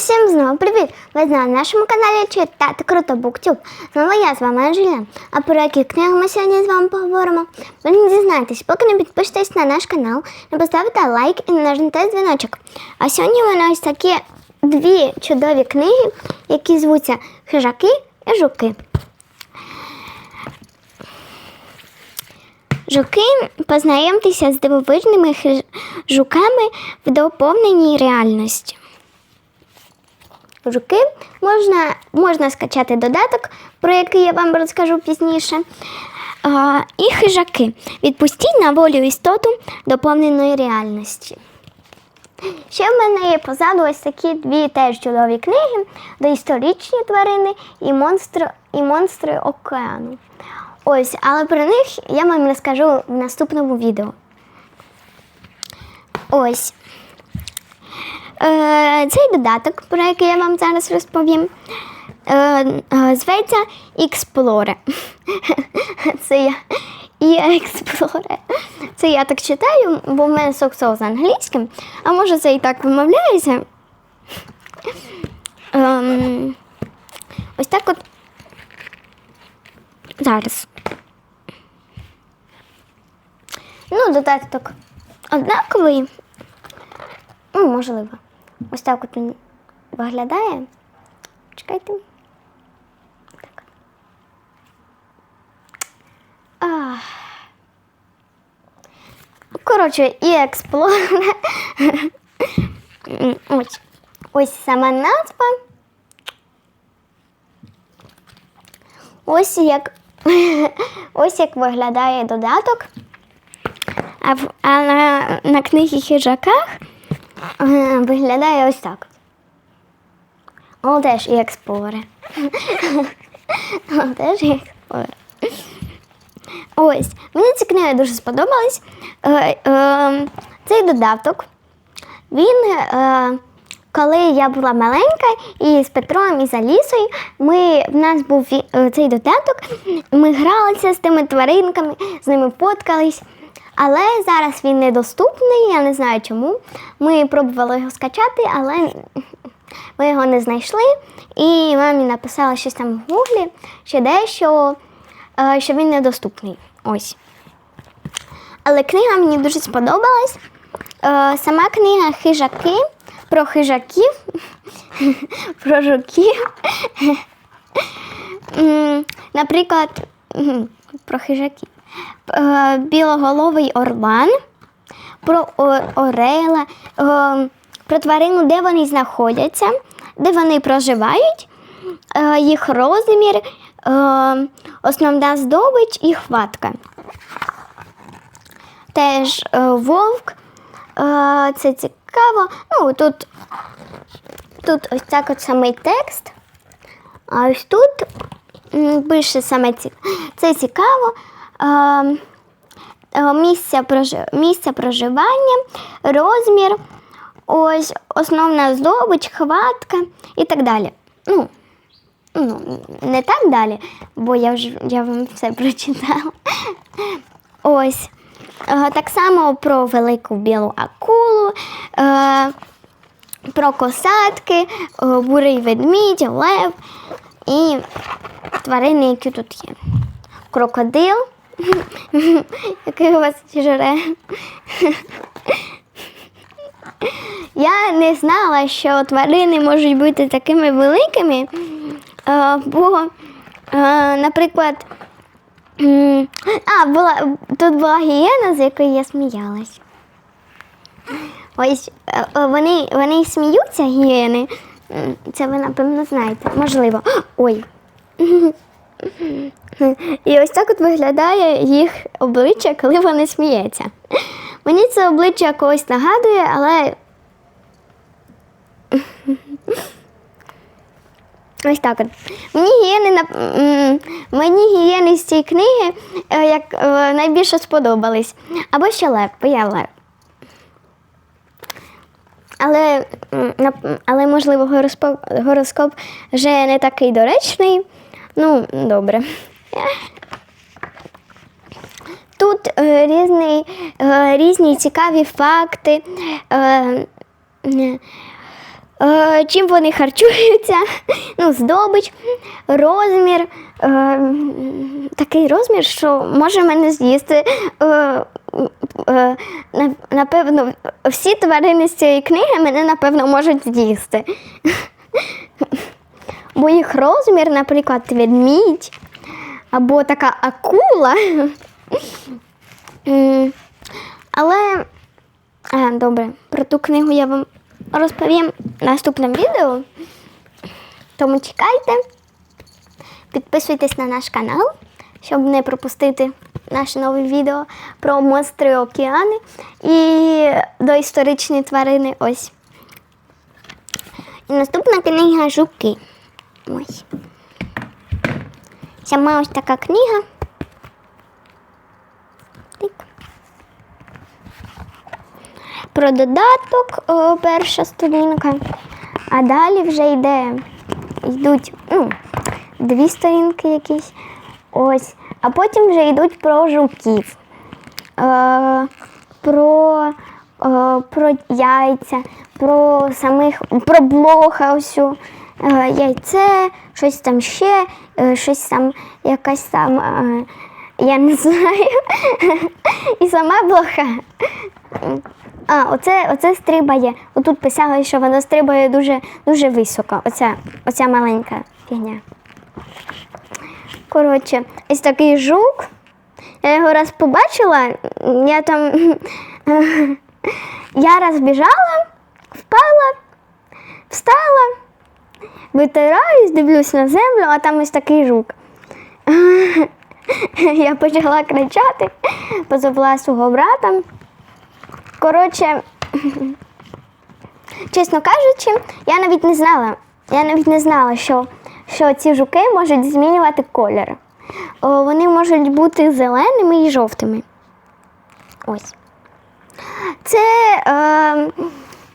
Усім знову привіт! Ви на нашому каналі Читати Круто Буктюб. Знову я з вами Анжеля. А про які книги ми сьогодні з вами поговоримо? Ви не дізнаєтесь, поки не підпишетесь на наш канал, не поставите лайк і не нажмете дзвіночок. А сьогодні у ось такі дві чудові книги, які звуться Хижаки і Жуки. Жуки, познайомтеся з дивовижними хиж- жуками в доповненій реальності. Жуки можна, можна скачати додаток, про який я вам розкажу пізніше. А, і хижаки. Відпустіть на волю істоту доповненої реальності. Ще в мене є позаду ось такі дві теж чудові книги: доісторичні тварини і монстри, і монстри океану. Ось, але про них я вам розкажу в наступному відео. Ось. Е, цей додаток, про який я вам зараз розповім, е, е, зветься Explorer. Це я і Explorer. Це я так читаю, бо в мене соксол з англійським, а може це і так вимовляється. Ем, ось так от. Зараз. Ну, додаток однаковий. Ну, можливо. Ось так от він виглядає. Чекайте. Так. А. Коротше, і експлорер. Ось. Ось сама назва. Ось як, ось як виглядає додаток. А, на, на книгі хижаках виглядає ось так. О, теж і експлори. О, теж і експлори. Ось, мені ці книги дуже сподобались. Е, е, цей додаток, він, е, коли я була маленька, і з Петром, і з Алісою, ми, в нас був цей додаток, ми гралися з тими тваринками, з ними фоткались. Але зараз він недоступний, я не знаю чому. Ми пробували його скачати, але ми його не знайшли. І мамі написала щось там в гуглі, ще дещо, е, що він недоступний. Ось. Але книга мені дуже сподобалась. Е, Сама книга Хижаки про хижаків, про жуків. Наприклад, про хижаків. Е, Білоголовий орлан, про орела, е, про тварину, де вони знаходяться, де вони проживають, е, їх розмір, основна здобич і хватка. Теж вовк. Це цікаво. Ну, тут, тут ось так от самий текст. А ось тут пише саме ці... це цікаво. Е, е, місця, місця проживання, розмір, ось основна здобич, хватка і так далі. Ну, ну, не так далі, бо я вже я вам все прочитала. Ось. Е, Так само про велику білу акулу, е, про косатки, бурий ведмідь, лев і тварини, які тут є. Крокодил, який у вас жре. Я не знала, що тварини можуть бути такими великими, бо, наприклад, а, була, тут була гієна, з якої я сміялась. Ось е, вони, вони сміються, гієни. Це ви, напевно, знаєте. Можливо. Ой. І ось так от виглядає їх обличчя, коли вони сміються. Мені це обличчя когось нагадує, але. Ось так от. Мені гієни, мені гієни з цієї книги е, як, е, найбільше сподобались. Або ще лев, бо я лев. Але, але можливо, гороскоп, гороскоп вже не такий доречний. Ну, добре. Тут е, різний, е, різні цікаві факти. Е, е, чим вони харчуються, ну, здобич, розмір. Е, такий розмір, що може мене з'їсти. Е, е, напевно, всі тварини з цієї книги мене, напевно, можуть з'їсти. Бо їх розмір, наприклад, ведмідь або така акула. Але а, добре, про ту книгу я вам розповім в наступному відео. Тому чекайте, підписуйтесь на наш канал, щоб не пропустити наше нове відео про монстри океани і доісторичні тварини. Ось. І наступна книга Жуки. Ось. Сама ось така книга. Про додаток перша сторінка, а далі вже йде, йдуть ну, дві сторінки якісь. Ось. А потім вже йдуть про жуків, е, про, е, про яйця, про самих, про блоха ось яйце, щось там ще, е, щось там, якась там, е, я не знаю. І сама блоха. А, оце, оце стрибає. Отут писали, що воно стрибає дуже, дуже високо. Оця, оця маленька фігня. Коротше, ось такий жук. Я його раз побачила, я там. Я раз біжала, впала, встала, витираюсь, дивлюсь на землю, а там ось такий жук. Я почала кричати, позовла свого брата. Коротше, чесно кажучи, я навіть не знала. Я навіть не знала, що, що ці жуки можуть змінювати колір. О, вони можуть бути зеленими і жовтими. Ось. Це е,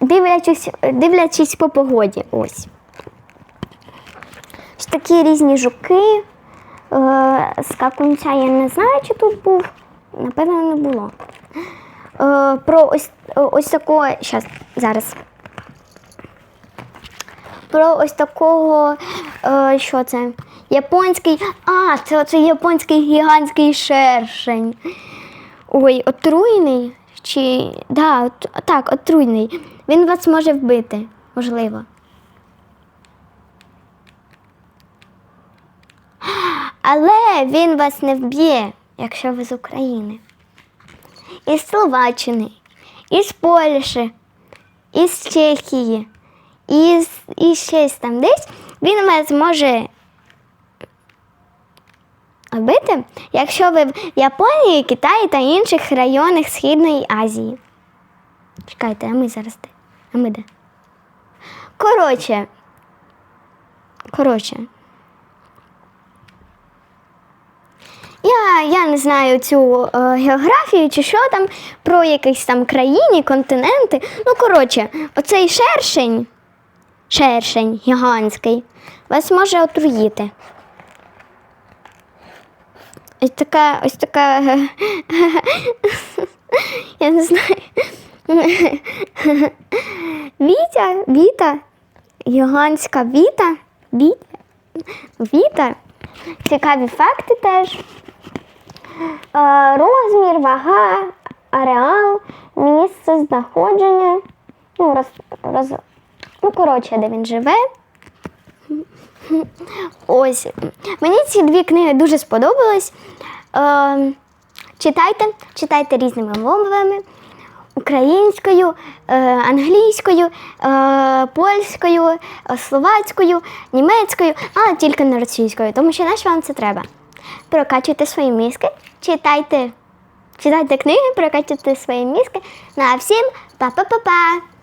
дивлячись, дивлячись по погоді. Ось. Такі різні жуки. Е, скакунця я не знаю, чи тут був. Напевно, не було. Е, про ось, ось такого. Щас, зараз. Про ось такого, е, що це? Японський. А, це оце японський гігантський шершень. Ой, отруйний? Чи. Да, от, так, отруйний. Він вас може вбити, можливо. Але він вас не вб'є, якщо ви з України. Із Словаччини, із Польщі, із Чехії, із, із щось там десь, він вас може вбити, якщо ви в Японії, Китаї та інших районах Східної Азії. Чекайте, а ми зараз де? А ми де? Коротше. Коротше. Я, не знаю цю е, географію чи що там, про якісь там країни, континенти. Ну, коротше, оцей шершень, шершень гігантський, вас може отруїти. Ось така, ось така. Я не знаю. Вітя, Віта, гігантська Віта, Віта, Віта. Цікаві факти теж. Розмір, вага, ареал, місце знаходження. Ну, роз, роз, ну, коротше, де він живе. Ось. Мені ці дві книги дуже сподобались. Е, читайте, читайте різними мовами. Українською, е, англійською, е, польською, е, словацькою, німецькою, але тільки не російською, тому що нащо вам це треба? Прокачуйте свої мізки, читайте, читайте книги, прокачуйте свої мізки. Ну а всім па-па-па-па!